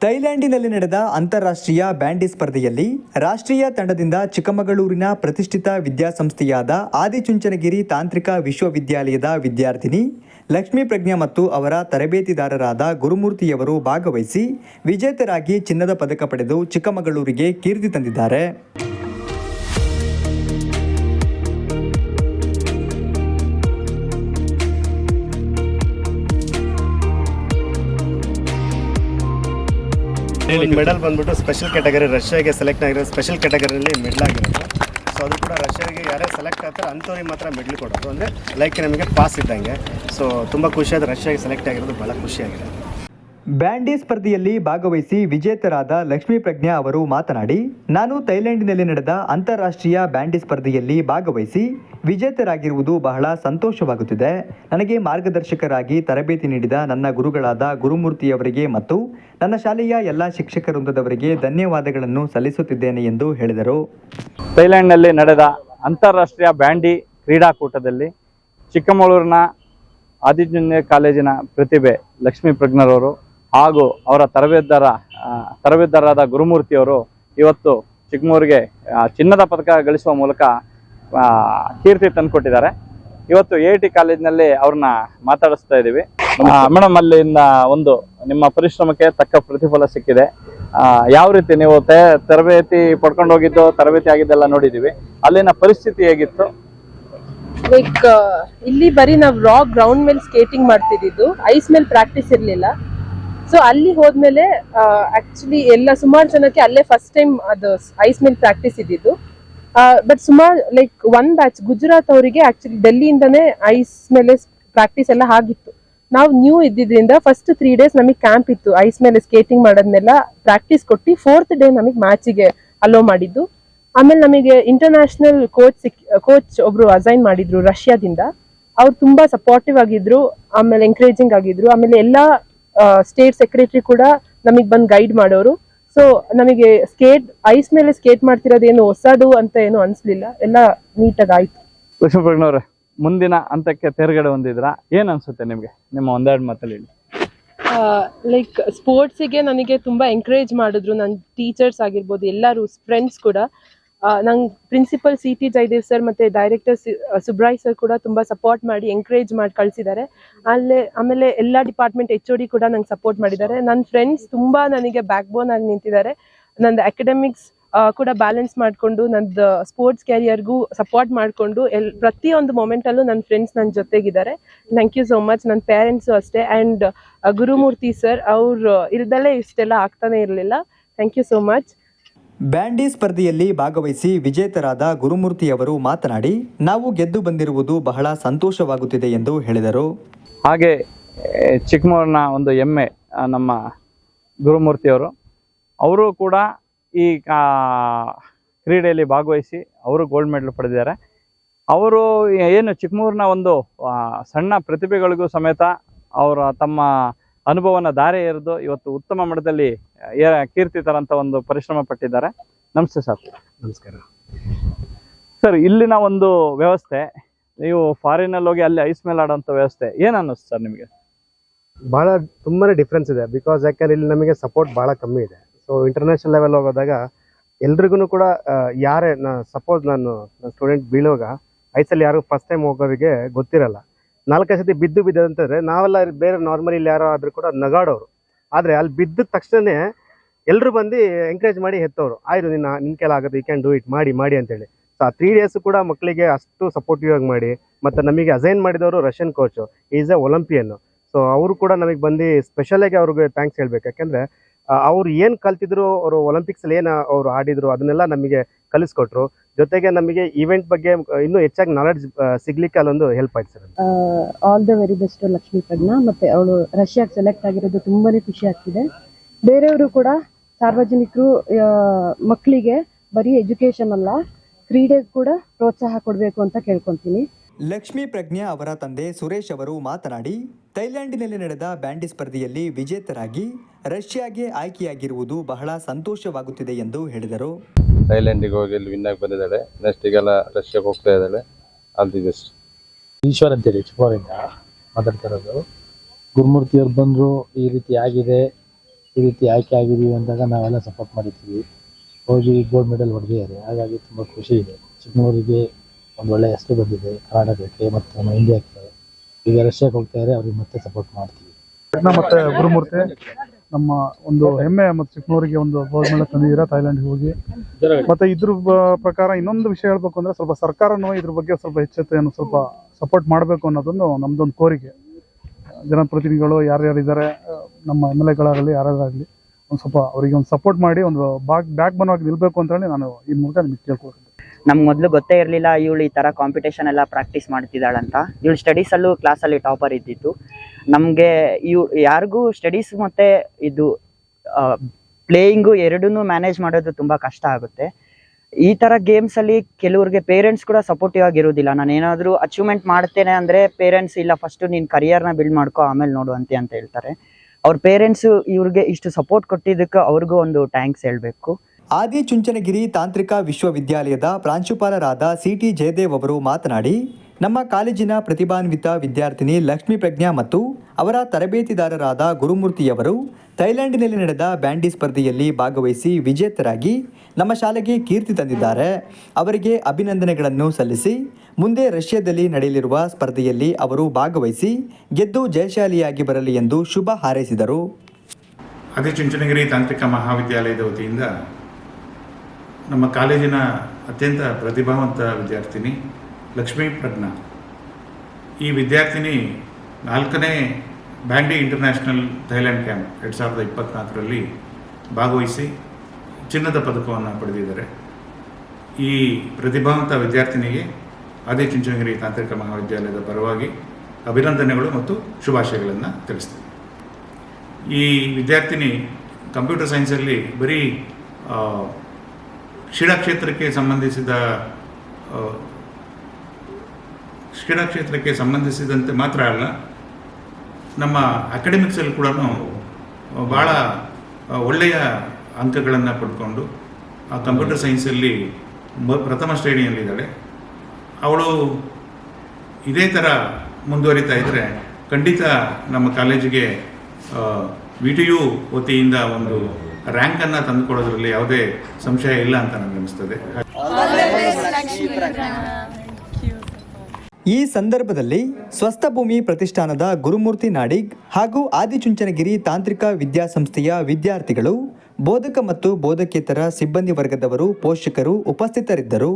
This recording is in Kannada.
ಥೈಲ್ಯಾಂಡಿನಲ್ಲಿ ನಡೆದ ಅಂತಾರಾಷ್ಟ್ರೀಯ ಬ್ಯಾಂಡಿ ಸ್ಪರ್ಧೆಯಲ್ಲಿ ರಾಷ್ಟ್ರೀಯ ತಂಡದಿಂದ ಚಿಕ್ಕಮಗಳೂರಿನ ಪ್ರತಿಷ್ಠಿತ ವಿದ್ಯಾಸಂಸ್ಥೆಯಾದ ಆದಿಚುಂಚನಗಿರಿ ತಾಂತ್ರಿಕ ವಿಶ್ವವಿದ್ಯಾಲಯದ ವಿದ್ಯಾರ್ಥಿನಿ ಲಕ್ಷ್ಮೀ ಪ್ರಜ್ಞಾ ಮತ್ತು ಅವರ ತರಬೇತಿದಾರರಾದ ಗುರುಮೂರ್ತಿಯವರು ಭಾಗವಹಿಸಿ ವಿಜೇತರಾಗಿ ಚಿನ್ನದ ಪದಕ ಪಡೆದು ಚಿಕ್ಕಮಗಳೂರಿಗೆ ಕೀರ್ತಿ ತಂದಿದ್ದಾರೆ. ಮೆಡಲ್ ಬಂದ್ಬಿಟ್ಟು ಸ್ಪೆಷಲ್ ಕ್ಯಾಟಗರಿ ರಷ್ಯಾಗೆ ಸೆಲೆಕ್ಟ್ ಆಗಿರೋ ಸ್ಪೆಷಲ್ ಕ್ಯಾಟಗರಿಯಲ್ಲಿ ಮೆಡಲ್ ಆಗಿರೋದು ಸೊ ಅದು ಕೂಡ ರಷ್ಯಾಗೆ ಯಾರೇ ಸೆಲೆಕ್ಟ್ ಆಗ್ತಾರೆ ಅಂಥವ್ರಿಗೆ ಮಾತ್ರ ಮೆಡಲ್ ಕೊಡೋದು. ಅಂದರೆ ಲೈಕ್ ನಮಗೆ ಪಾಸ್ ಇದ್ದಂಗೆ. ಸೊ ತುಂಬ ಖುಷಿಯಾದ ರಷ್ಯಾಗೆ ಸೆಲೆಕ್ಟ್ ಆಗಿರೋದು ಭಾಳ ಖುಷಿಯಾಗಿದೆ ಬ್ಯಾಂಡಿ ಸ್ಪರ್ಧೆಯಲ್ಲಿ ಭಾಗವಹಿಸಿ ವಿಜೇತರಾದ ಲಕ್ಷ್ಮೀ ಪ್ರಜ್ಞಾ ಅವರು ಮಾತನಾಡಿ, ನಾನು ಥೈಲ್ಯಾಂಡಿನಲ್ಲಿ ನಡೆದ ಅಂತಾರಾಷ್ಟ್ರೀಯ ಬ್ಯಾಂಡಿ ಸ್ಪರ್ಧೆಯಲ್ಲಿ ಭಾಗವಹಿಸಿ ವಿಜೇತರಾಗಿರುವುದು ಬಹಳ ಸಂತೋಷವಾಗುತ್ತಿದೆ. ನನಗೆ ಮಾರ್ಗದರ್ಶಕರಾಗಿ ತರಬೇತಿ ನೀಡಿದ ನನ್ನ ಗುರುಗಳಾದ ಗುರುಮೂರ್ತಿಯವರಿಗೆ ಮತ್ತು ನನ್ನ ಶಾಲೆಯ ಎಲ್ಲ ಶಿಕ್ಷಕ ವೃಂದದವರಿಗೆ ಧನ್ಯವಾದಗಳನ್ನು ಸಲ್ಲಿಸುತ್ತಿದ್ದೇನೆ ಎಂದು ಹೇಳಿದರು. ಥೈಲ್ಯಾಂಡ್ನಲ್ಲಿ ನಡೆದ ಅಂತಾರಾಷ್ಟ್ರೀಯ ಬ್ಯಾಂಡಿ ಕ್ರೀಡಾಕೂಟದಲ್ಲಿ ಚಿಕ್ಕಮಗಳೂರಿನ ಆದಿಜನ್ಯ ಕಾಲೇಜಿನ ಪ್ರತಿಭೆ ಲಕ್ಷ್ಮೀ ಪ್ರಜ್ಞರವರು ಹಾಗೂ ಅವರ ತರಬೇತುದಾರ ತರಬೇತುದಾರರಾದ ಗುರುಮೂರ್ತಿಯವರು ಇವತ್ತು ಚಿಕ್ಕಮೂರಿಗೆ ಚಿನ್ನದ ಪದಕ ಗಳಿಸುವ ಮೂಲಕ ಕೀರ್ತಿ ತಂದುಕೊಟ್ಟಿದ್ದಾರೆ. ಇವತ್ತು ಎ ಟಿ ಕಾಲೇಜಿನಲ್ಲಿ ಅವ್ರನ್ನ ಮಾತಾಡಿಸ್ತಾ ಇದ್ದೀವಿ. ಮೇಡಮ್ ಅಲ್ಲಿಂದ ಒಂದು ನಿಮ್ಮ ಪರಿಶ್ರಮಕ್ಕೆ ತಕ್ಕ ಪ್ರತಿಫಲ ಸಿಕ್ಕಿದೆ. ಯಾವ ರೀತಿ ನೀವು ತರಬೇತಿ ಪಡ್ಕೊಂಡು ಹೋಗಿದ್ದು, ತರಬೇತಿ ಆಗಿದ್ದೆಲ್ಲ ನೋಡಿದೀವಿ ಅಲ್ಲಿನ ಪರಿಸ್ಥಿತಿ ಹೇಗಿತ್ತು? ಲೈಕ್, ಇಲ್ಲಿ ಬರೀ ನಾವು ರಾ ಗ್ರೌಂಡ್ ಮೇಲೆ ಸ್ಕೇಟಿಂಗ್ ಮಾಡ್ತಿದ್ದು ಐಸ್ ಮೇಲೆ ಪ್ರಾಕ್ಟೀಸ್ ಇರ್ಲಿಲ್ಲ. ಸೊ ಅಲ್ಲಿ ಹೋದ್ಮೇಲೆ ಆಕ್ಚುಲಿ ಎಲ್ಲ ಸುಮಾರು ಜನಕ್ಕೆ ಅಲ್ಲೇ ಫಸ್ಟ್ ಟೈಮ್ ಅದು ಐಸ್ ಮೇಲೆ ಪ್ರಾಕ್ಟೀಸ್ ಇದ್ದಿದ್ದು. ಬಟ್ ಸುಮಾರು ಲೈಕ್ ಒನ್ ಬ್ಯಾಚ್ ಗುಜರಾತ್ ಅವರಿಗೆ ಆಕ್ಚುಲಿ ಡೆಲ್ಲಿಯಿಂದನೇ ಐಸ್ ಮೇಲೆ ಪ್ರಾಕ್ಟೀಸ್ ಎಲ್ಲ ಆಗಿತ್ತು. ನಾವು ನ್ಯೂ ಇದ್ದಿದ್ರಿಂದ ಫಸ್ಟ್ ತ್ರೀ ಡೇಸ್ ನಮಗೆ ಕ್ಯಾಂಪ್ ಇತ್ತು. ಐಸ್ ಮೇಲೆ ಸ್ಕೇಟಿಂಗ್ ಮಾಡೋದನ್ನೆಲ್ಲ ಪ್ರಾಕ್ಟೀಸ್ ಕೊಟ್ಟು ಫೋರ್ತ್ ಡೇ ನಮಗೆ ಮ್ಯಾಚಿಗೆ ಅಲೋ ಮಾಡಿದ್ದು. ಆಮೇಲೆ ನಮಗೆ ಇಂಟರ್ನ್ಯಾಷನಲ್ ಕೋಚ್ ಸಿಕ್ ಕೋಚ್ ಒಬ್ರು ಅಸೈನ್ ಮಾಡಿದ್ರು ರಷ್ಯಾದಿಂದ. ಅವ್ರು ತುಂಬಾ ಸಪೋರ್ಟಿವ್ ಆಗಿದ್ರು, ಆಮೇಲೆ ಎಂಕರೇಜಿಂಗ್ ಆಗಿದ್ರು. ಆಮೇಲೆ ಎಲ್ಲಾ ಸ್ಟೇಟ್ ಸೆಕ್ರೆಟರಿ ಕೂಡ ನಮಗೆ ಬಂದು ಗೈಡ್ ಮಾಡೋರು. ಸೊ ನಮಗೆ ಸ್ಕೇಟ್ ಐಸ್ ಮೇಲೆ ಸ್ಕೇಟ್ ಮಾಡ್ತಿರೋದೇನು ಹೊಸದು ಅಂತ ಏನು ಅನ್ಸ್ಲಿಲ್ಲ. ಎಲ್ಲ ನೀಟಾಗಿ ಆಯ್ತು. ಮುಂದಿನ ಹಂತಕ್ಕೆ ತೇರ್ಗಡೆ ಹೊಂದಿದ್ರ? ಏನ್ ಅನ್ಸುತ್ತೆ ನಿಮ್ಗೆ? ನಿಮ್ಮ ಒಂದೆರಡು ಮಾತಲ್ಲಿ ಹೇಳಿ. ಲೈಕ್ ಸ್ಪೋರ್ಟ್ಸಿಗೆ ನನಗೆ ತುಂಬಾ ಎಂಕರೇಜ್ ಮಾಡಿದ್ರು. ನನ್ನ ಟೀಚರ್ಸ್ ಆಗಿರ್ಬೋದು ಎಲ್ಲರೂ ಫ್ರೆಂಡ್ಸ್ ಕೂಡ. ನಂಗೆ principal C T Jayadev sir ಮತ್ತೆ ಡೈರೆಕ್ಟರ್ ಸುಬ್ರಾಯ್ ಸರ್ ಕೂಡ ತುಂಬಾ ಸಪೋರ್ಟ್ ಮಾಡಿ ಎಂಕರೇಜ್ ಮಾಡಿ ಕಳಿಸಿದ್ದಾರೆ ಅಲ್ಲೇ, ಆಮೇಲೆ ಎಲ್ಲ ಡಿಪಾರ್ಟ್ಮೆಂಟ್ ಎಚ್ ಒ ಡಿ ಕೂಡ ನಂಗೆ ಸಪೋರ್ಟ್ ಮಾಡಿದ್ದಾರೆ ನನ್ನ ಫ್ರೆಂಡ್ಸ್ ತುಂಬಾ ನನಗೆ ಬ್ಯಾಕ್ ಬೋನ್ ಆಗಿ ನಿಂತಿದ್ದಾರೆ ನಂದು ಅಕಾಡೆಮಿಕ್ಸ್ ಕೂಡ ಬ್ಯಾಲೆನ್ಸ್ ಮಾಡಿಕೊಂಡು, ನಂದು ಸ್ಪೋರ್ಟ್ಸ್ ಕ್ಯಾರಿಯರ್ಗೂ ಸಪೋರ್ಟ್ ಮಾಡಿಕೊಂಡು ಎಲ್, ಪ್ರತಿಯೊಂದು ಮೊಮೆಂಟಲ್ಲೂ ನನ್ನ ಫ್ರೆಂಡ್ಸ್ ನನ್ನ ಜೊತೆಗಿದ್ದಾರೆ ಥ್ಯಾಂಕ್ ಯು ಸೋ ಮಚ್ ನನ್ನ ಪೇರೆಂಟ್ಸು ಅಷ್ಟೇ. ಆ್ಯಂಡ್ ಗುರುಮೂರ್ತಿ ಸರ್ ಅವರು ಇಲ್ದಲ್ಲೇ ಇಷ್ಟೆಲ್ಲ ಆಗ್ತಾನೆ ಇರಲಿಲ್ಲ. Thank you so much bandy ಸ್ಪರ್ಧೆಯಲ್ಲಿ ಭಾಗವಹಿಸಿ ವಿಜೇತರಾದ ಗುರುಮೂರ್ತಿಯವರು ಮಾತನಾಡಿ, ನಾವು ಗೆದ್ದು ಬಂದಿರುವುದು ಬಹಳ ಸಂತೋಷವಾಗುತ್ತಿದೆ ಎಂದು ಹೇಳಿದರು. ಹಾಗೆ ಚಿಕ್ಕಮೂರಿನ ಒಂದು ಹೆಮ್ಮೆ ನಮ್ಮ ಗುರುಮೂರ್ತಿಯವರು. ಅವರು ಕೂಡ ಈ ಕ್ರೀಡೆಯಲ್ಲಿ ಭಾಗವಹಿಸಿ ಅವರು ಗೋಲ್ಡ್ ಮೆಡಲ್ ಪಡೆದಿದ್ದಾರೆ. ಅವರು ಏನು ಚಿಕ್ಕಮೂರಿನ ಒಂದು ಸಣ್ಣ ಪ್ರತಿಭೆಗಳಿಗೂ ಸಮೇತ ಅವರ ತಮ್ಮ ಅನುಭವನ ದಾರೆ ಎರೆದು ಇವತ್ತು ಉತ್ತಮ ಮಟ್ಟದಲ್ಲಿ ಕೀರ್ತಿ ತರಂತ ಒಂದು ಪರಿಶ್ರಮ ಪಟ್ಟಿದ್ದಾರೆ. ನಮಸ್ತೆ ಸರ್. ನಮಸ್ಕಾರ. ಸರ್ ಇಲ್ಲಿನ ಒಂದು ವ್ಯವಸ್ಥೆ ನೀವು ಫಾರಿನಲ್ಲಿ ಹೋಗಿ ಅಲ್ಲಿ ಐಸ್ ಮೇಲೆ ಆಡೋಂಥ ವ್ಯವಸ್ಥೆ ಏನು ಅನ್ನಿಸ್ತು ಸರ್ ನಿಮಗೆ? ಭಾಳ ತುಂಬಾನೇ ಡಿಫ್ರೆನ್ಸ್ ಇದೆ ಬಿಕಾಸ್ ಯಾಕಂದ್ರೆ ಇಲ್ಲಿ ನಮಗೆ ಸಪೋರ್ಟ್ ಭಾಳ ಕಮ್ಮಿ ಇದೆ. ಸೊ ಇಂಟರ್ನ್ಯಾಷನಲ್ ಲೆವೆಲ್ ಹೋಗೋದಾಗ ಎಲ್ರಿಗೂ ಕೂಡ ಯಾರೇ ನಾ ಸಪೋಸ್ ನಾನು ನನ್ನ ಸ್ಟೂಡೆಂಟ್ ಬೀಳುವಾಗ ಐಸಲ್ಲಿ ಯಾರು ಫಸ್ಟ್ ಟೈಮ್ ಹೋಗೋರಿಗೆ ಗೊತ್ತಿರಲ್ಲ. ನಾಲ್ಕೈದು ಸತಿ ಬಿದ್ದು ಬಿದ್ದು ಅಂತಂದ್ರೆ ನಾವೆಲ್ಲ ಬೇರೆ ನಾರ್ಮಲಿ ಇಲ್ಲಿ ಯಾರೋ ಆದರೂ ಕೂಡ ನಗಾಡೋರು. ಆದರೆ ಅಲ್ಲಿ ಬಿದ್ದ ತಕ್ಷಣವೇ ಎಲ್ಲರೂ ಬಂದು ಎಂಕರೇಜ್ ಮಾಡಿ ಹೆತ್ತವರು. ಆಯಿತು ನಿನ್ನ ನಿನ್ನ ಕೆಲ ಆಗುತ್ತೆ ಯು ಕ್ಯಾನ್ ಡೂ ಇಟ್ ಮಾಡಿ ಮಾಡಿ ಅಂತೇಳಿ. ಸೊ ಆ ತ್ರೀ ಡೇಸ್ ಕೂಡ ಮಕ್ಕಳಿಗೆ ಅಷ್ಟು ಸಪೋರ್ಟಿವ್ ಆಗಿ ಮಾಡಿ, ಮತ್ತು ನಮಗೆ ಅಸೈನ್ ಮಾಡಿದವರು Russian coach is a Olympian so ಅವರು ಕೂಡ ನಮಗೆ ಬಂದು ಸ್ಪೆಷಲಾಗಿ ಅವ್ರಿಗೆ ಥ್ಯಾಂಕ್ಸ್ ಹೇಳ್ಬೇಕು. ಯಾಕೆಂದ್ರೆ ಅವ್ರು ಏನು ಕಲ್ತಿದ್ರು, ಅವರು ಒಲಿಂಪಿಕ್ಸಲ್ಲಿ ಏನು ಅವರು ಆಡಿದ್ರು, ಅದನ್ನೆಲ್ಲ ನಮಗೆ ಕಲಿಸ್ಕೊಟ್ರು. ಜೊತೆಗೆ ನಮಗೆ ಈವೆಂಟ್ ಬಗ್ಗೆ ಇನ್ನೂ ಹೆಚ್ಚಾಗಿ ನಾಲೆಡ್ಜ್ ಸಿಗ್ಲಿಕ್ಕೆ ಅಲ್ಲೊಂದು ಹೆಲ್ಪ್ ಆಯ್ತು sir all the very best Lakshmi ಪಡ್ನ ಮತ್ತೆ ಅವಳು ರಷ್ಯಾಗೆ ಸೆಲೆಕ್ಟ್ ಆಗಿರೋದು ತುಂಬಾನೇ ಖುಷಿ ಆಗ್ತಿದೆ. ಬೇರೆಯವರು ಕೂಡ ಸಾರ್ವಜನಿಕರು ಮಕ್ಕಳಿಗೆ ಬರೀ ಎಜುಕೇಶನ್ ಅಲ್ಲ, ಕ್ರೀಡೆಗೆ ಕೂಡ ಪ್ರೋತ್ಸಾಹ ಕೊಡಬೇಕು ಅಂತ ಕೇಳ್ಕೊಂತೀನಿ. ಲಕ್ಷ್ಮೀ ಪ್ರಜ್ಞಾ ಅವರ ತಂದೆ ಸುರೇಶ್ ಅವರು ಮಾತನಾಡಿ ಥೈಲ್ಯಾಂಡಿನಲ್ಲಿ ನಡೆದ ಬ್ಯಾಂಡಿ ಸ್ಪರ್ಧೆಯಲ್ಲಿ ವಿಜೇತರಾಗಿ ರಷ್ಯಾಗೆ ಆಯ್ಕೆಯಾಗಿರುವುದು ಬಹಳ ಸಂತೋಷವಾಗುತ್ತಿದೆ ಎಂದು ಹೇಳಿದರು. ಥೈಲ್ಯಾಂಡಿಗೆ ಹೋಗಿ ಅಲ್ಲಿ ವಿನ್ ಆಗಿ ಬಂದಿದ್ದಾಳೆ. ನೆಕ್ಸ್ಟ್ ಈಗೆಲ್ಲ ರಷ್ಯಾಗೆ ಹೋಗ್ತಾ ಇದ್ದಾಳೆ. ಆಲ್ ದಿ ಬೆಸ್ಟ್ ಈಶ್ವರ್ ಅಂತೇಳಿ ಚಿಕ್ಕವರಿಂದ ಮಾತಾಡ್ತಾ ಇರೋದು ಗುರುಮೂರ್ತಿಯವ್ರು ಬಂದರು ಈ ರೀತಿ ಆಗಿದೆ ಈ ರೀತಿ ಆಯ್ಕೆ ಆಗಿದ್ದೀವಿ ಅಂದಾಗ ನಾವೆಲ್ಲ ಸಪೋರ್ಟ್ ಮಾಡಿದ್ದೀವಿ. ಹೋಗಿ ಗೋಲ್ಡ್ ಮೆಡಲ್ ಹೊಡೆದಿದ್ದಾರೆ. ಹಾಗಾಗಿ ತುಂಬ ಖುಷಿ ಇದೆ. ಚಿಕ್ಕಮಗಳೂರಿಗೆ ಒಂದು ಒಳ್ಳೆಯ ಹೆಸರು ಬಂದಿದೆ, ಕರ್ನಾಟಕಕ್ಕೆ ಮತ್ತು ನಮ್ಮ ಇಂಡಿಯಾಕ್ಕೆ ಈಗ ರಷ್ಯಾಕ್ಕೆ ಹೋಗ್ತಾ ಇದ್ದಾರೆ ಅವ್ರಿಗೆ ಮತ್ತೆ ಸಪೋರ್ಟ್ ಮಾಡ್ತೀವಿ. ಮತ್ತೆ ಗುರುಮೂರ್ತಿ, ನಮ್ಮ ಒಂದು ಹೆಮ್ಮೆ ಮತ್ತು ಚಿಕ್ಕನೂರಿಗೆ ಒಂದು ಗೋಲ್ಡ್ ಮೆಡಲ್ ತಂದಿದ್ದೀರಾ ಥೈಲ್ಯಾಂಡ್ಗೆ ಹೋಗಿ. ಮತ್ತೆ ಇದ್ರ ಪ್ರಕಾರ ಇನ್ನೊಂದು ವಿಷಯ ಹೇಳ್ಬೇಕು ಅಂದ್ರೆ ಸ್ವಲ್ಪ ಸರ್ಕಾರನೂ ಇದ್ರ ಬಗ್ಗೆ ಸ್ವಲ್ಪ ಎಚ್ಚೆತ್ತೆಯನ್ನು ಸ್ವಲ್ಪ ಸಪೋರ್ಟ್ ಮಾಡಬೇಕು ಅನ್ನೋದೊಂದು ನಮ್ದೊಂದು ಕೋರಿಕೆ. ಜನಪ್ರತಿನಿಧಿಗಳು ಯಾರ್ಯಾರಿದ್ದಾರೆ, ನಮ್ಮ ಎಂ ಎಲ್ ಎಗಳಾಗಲಿ, ಯಾರ್ಯಾರಾಗಲಿ, ಒಂದು ಸ್ವಲ್ಪ ಅವರಿಗೆ ಒಂದು ಸಪೋರ್ಟ್ ಮಾಡಿ, ಒಂದು ಬ್ಯಾಕ್ ಬ್ಯಾಕ್ ಆಗಿ ನಿಲ್ಬೇಕು ಅಂತ ಹೇಳಿ ನಾನು ಈ ಮೂಲಕ ನಿಮಗೆ ಕೇಳ್ಕೊಳ್ತೀನಿ. ನಮ್ಗೆ ಮೊದಲು ಗೊತ್ತೇ ಇರಲಿಲ್ಲ ಇವಳು ಈ ಥರ ಕಾಂಪಿಟೇಷನ್ ಎಲ್ಲ ಪ್ರಾಕ್ಟೀಸ್ ಮಾಡ್ತಿದ್ದಾಳಂತ. ಇವಳು ಸ್ಟಡೀಸಲ್ಲೂ ಕ್ಲಾಸಲ್ಲಿ ಟಾಪರ್ ಇದ್ದಿತ್ತು ನಮಗೆ ಇವ್, ಯಾರಿಗೂ ಸ್ಟಡೀಸ್ ಮತ್ತು ಇದು ಪ್ಲೇಯಿಂಗು ಎರಡನ್ನೂ ಮ್ಯಾನೇಜ್ ಮಾಡೋದು ತುಂಬ ಕಷ್ಟ ಆಗುತ್ತೆ. ಈ ಥರ ಗೇಮ್ಸಲ್ಲಿ ಕೆಲವ್ರಿಗೆ ಪೇರೆಂಟ್ಸ್ ಕೂಡ ಸಪೋರ್ಟಿವ್ ಆಗಿರೋದಿಲ್ಲ. ನಾನು ಏನಾದರೂ ಅಚೀವ್ಮೆಂಟ್ ಮಾಡ್ತೇನೆ ಅಂದರೆ ಪೇರೆಂಟ್ಸ್ ಇಲ್ಲ ಫಸ್ಟು ನೀನು ಕರಿಯರ್ನ ಬಿಲ್ಡ್ ಮಾಡ್ಕೋ, ಆಮೇಲೆ ನೋಡುವಂತೆ ಅಂತ ಹೇಳ್ತಾರೆ. ಅವ್ರ ಪೇರೆಂಟ್ಸು ಇವ್ರಿಗೆ ಇಷ್ಟು ಸಪೋರ್ಟ್ ಕೊಟ್ಟಿದ್ದಕ್ಕೆ ಅವ್ರಿಗೂ ಒಂದು ಥ್ಯಾಂಕ್ಸ್ ಹೇಳಬೇಕು. ಆದಿಚುಂಚನಗಿರಿ ತಾಂತ್ರಿಕ ವಿಶ್ವವಿದ್ಯಾಲಯದ ಪ್ರಾಂಶುಪಾಲರಾದ ಸಿ ಟಿ ಜಯದೇವ್ ಅವರು ಮಾತನಾಡಿ, ನಮ್ಮ ಕಾಲೇಜಿನ ಪ್ರತಿಭಾನ್ವಿತ ವಿದ್ಯಾರ್ಥಿನಿ ಲಕ್ಷ್ಮೀ ಪ್ರಜ್ಞಾ ಮತ್ತು ಅವರ ತರಬೇತಿದಾರರಾದ ಗುರುಮೂರ್ತಿಯವರು ಥೈಲ್ಯಾಂಡಿನಲ್ಲಿ ನಡೆದ ಬ್ಯಾಂಡಿ ಸ್ಪರ್ಧೆಯಲ್ಲಿ ಭಾಗವಹಿಸಿ ವಿಜೇತರಾಗಿ ನಮ್ಮ ಶಾಲೆಗೆ ಕೀರ್ತಿ ತಂದಿದ್ದಾರೆ. ಅವರಿಗೆ ಅಭಿನಂದನೆಗಳನ್ನು ಸಲ್ಲಿಸಿ, ಮುಂದೆ ರಷ್ಯಾದಲ್ಲಿ ನಡೆಯಲಿರುವ ಸ್ಪರ್ಧೆಯಲ್ಲಿ ಅವರು ಭಾಗವಹಿಸಿ ಗೆದ್ದು ಜಯಶಾಲಿಯಾಗಿ ಬರಲಿ ಎಂದು ಶುಭ ಹಾರೈಸಿದರು. ಆದಿಚುಂಚನಗಿರಿ ತಾಂತ್ರಿಕ ಮಹಾವಿದ್ಯಾಲಯದ ವತಿಯಿಂದ ನಮ್ಮ ಕಾಲೇಜಿನ ಅತ್ಯಂತ ಪ್ರತಿಭಾವಂತ ವಿದ್ಯಾರ್ಥಿನಿ ಲಕ್ಷ್ಮೀ ಪ್ರಜ್ಞಾ. ಈ ವಿದ್ಯಾರ್ಥಿನಿ ನಾಲ್ಕನೇ ಬ್ಯಾಂಡಿ ಇಂಟರ್ನ್ಯಾಷನಲ್ ಥೈಲ್ಯಾಂಡ್ ಕ್ಯಾಂಪ್ ಎರಡು ಸಾವಿರದ ಇಪ್ಪತ್ತ್ನಾಲ್ಕರಲ್ಲಿ ಭಾಗವಹಿಸಿ ಚಿನ್ನದ ಪದಕವನ್ನು ಪಡೆದಿದ್ದಾರೆ. ಈ ಪ್ರತಿಭಾವಂತ ವಿದ್ಯಾರ್ಥಿನಿಗೆ ಆದಿಚುಂಚನಗಿರಿ ತಾಂತ್ರಿಕ ಮಹಾವಿದ್ಯಾಲಯದ ಪರವಾಗಿ ಅಭಿನಂದನೆಗಳು ಮತ್ತು ಶುಭಾಶಯಗಳನ್ನು ತಿಳಿಸ್ತೀವಿ ಈ ವಿದ್ಯಾರ್ಥಿನಿ ಕಂಪ್ಯೂಟರ್ ಸೈನ್ಸಲ್ಲಿ ಬರೀ ಆ, ಕ್ಷೇತ್ರಕ್ಕೆ ಸಂಬಂಧಿಸಿದ ಕ್ರೀಡಾ ಕ್ಷೇತ್ರಕ್ಕೆ ಸಂಬಂಧಿಸಿದಂತೆ ಮಾತ್ರ ಅಲ್ಲ ನಮ್ಮ ಅಕಾಡೆಮಿಕ್ಸಲ್ಲಿ ಕೂಡ ಭಾಳ ಒಳ್ಳೆಯ ಅಂಕಗಳನ್ನು ಪಡ್ಕೊಂಡು ಆ ಕಂಪ್ಯೂಟರ್ ಸೈನ್ಸಲ್ಲಿ ಪ್ರಥಮ ಶ್ರೇಣಿಯಲ್ಲಿದ್ದಾಳೆ. ಅವಳು ಇದೇ ಥರ ಮುಂದುವರಿತಾ ಇದ್ದರೆ ಖಂಡಿತ ನಮ್ಮ ಕಾಲೇಜಿಗೆ ವಿ ಟಿ ಯು ವತಿಯಿಂದ ಒಂದು ರ್ಯಾಂಕನ್ನು ತಂದುಕೊಡೋದ್ರಲ್ಲಿ ಯಾವುದೇ ಸಂಶಯ ಇಲ್ಲ ಅಂತ ನನಗೆ ಅನಿಸ್ತದೆ. ಈ ಸಂದರ್ಭದಲ್ಲಿ ಸ್ವಸ್ಥಭೂಮಿ ಪ್ರತಿಷ್ಠಾನದ ಗುರುಮೂರ್ತಿ ನಾಡಿಗ್ ಹಾಗೂ ಆದಿಚುಂಚನಗಿರಿ ತಾಂತ್ರಿಕ ವಿದ್ಯಾಸಂಸ್ಥೆಯ ವಿದ್ಯಾರ್ಥಿಗಳು, ಬೋಧಕ ಮತ್ತು ಬೋಧಕೇತರ ಸಿಬ್ಬಂದಿ ವರ್ಗದವರು ಪೋಷಕರು ಉಪಸ್ಥಿತರಿದ್ದರು.